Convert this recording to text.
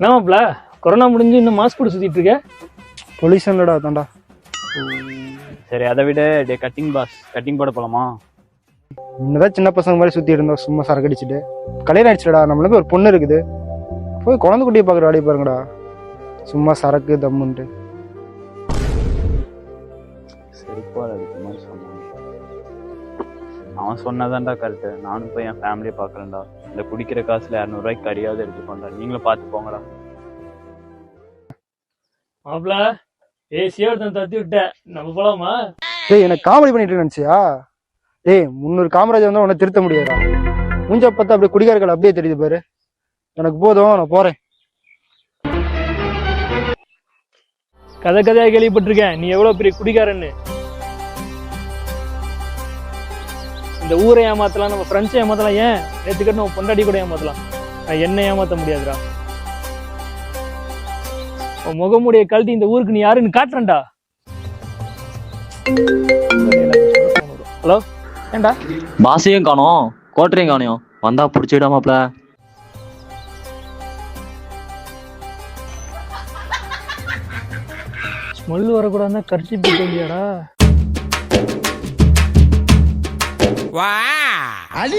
என்னமாப்ல corona முடிஞ்சு இன்னும் mask போட்டு சுத்திட்டு இருக்க? பொல்யூஷன்லடா தாண்டா. சரி அதை விட டே கட்டிங் பாஸ் கட்டிங் போட போலாமா? இன்னதான் சின்ன பசங்க மாதிரி சுத்தி இருந்தோம் சும்மா சரக்கு அடிச்சுட்டு கல்யாணம் ஆயிடுச்சுடா நம்மளுக்கு ஒரு பொண்ணு இருக்குது. போய் குழந்தை குட்டியை பார்க்குற வேலையை பாருங்கடா. சும்மா சரக்கு தம்முன்ட்டு. சரி போல அதுக்கு மாதிரி சொன்னான். அவன் சொன்னதான்டா கரெக்டு நானும் போய் என் ஃபேமிலியை பார்க்குறேன்டா. இந்த குடிக்கிற காசுல இரநூறுவாய்க்கு கறியாவது எடுத்துக்கோண்டா நீங்களும் பார்த்து போங்கடா. மாப்ள ஏசியா ஒருத்தன் தத்தி விட்ட நம்ம போலாமா? டேய் எனக்கு காமெடி பண்ணிட்டு நினைச்சியா? டேய் முந்நூறு காமராஜர் வந்தா உன்னை திருத்த முடியாதா மூஞ்ச பார்த்தா அப்படியே குடிகாரர்கள் அப்படியே தெரியுது பாரு. எனக்கு போதும் நான் போறேன். கதை கதையா கேள்விப்பட்டிருக்கேன். நீ எவ்வளவு பெரிய குடிகாரன்னு. இந்த ஊரை ஏமாத்தலாம் நம்ம ஃப்ரெண்ட்ஸை ஏமாத்தலாம் ஏன்? நேற்றுக்கிட்ட நம்ம பொண்டாடி கூட ஏமாத்தலாம்? நான் என்ன ஏமாத்த முடியாதுடா. உன் முகமுடைய கழட்டி இந்த ஊருக்கு நீ யாருன்னு காட்டுறேன்டா. ஹலோ? ஏண்டா பாசையும் காணோம் கோட்டரையும் காணியும் வந்தா பிடிச்சிடாமாப்ல ஸ்மெல் வரக்கூடாதுன்னா கரிச்சி போட்டு இல்லையாடா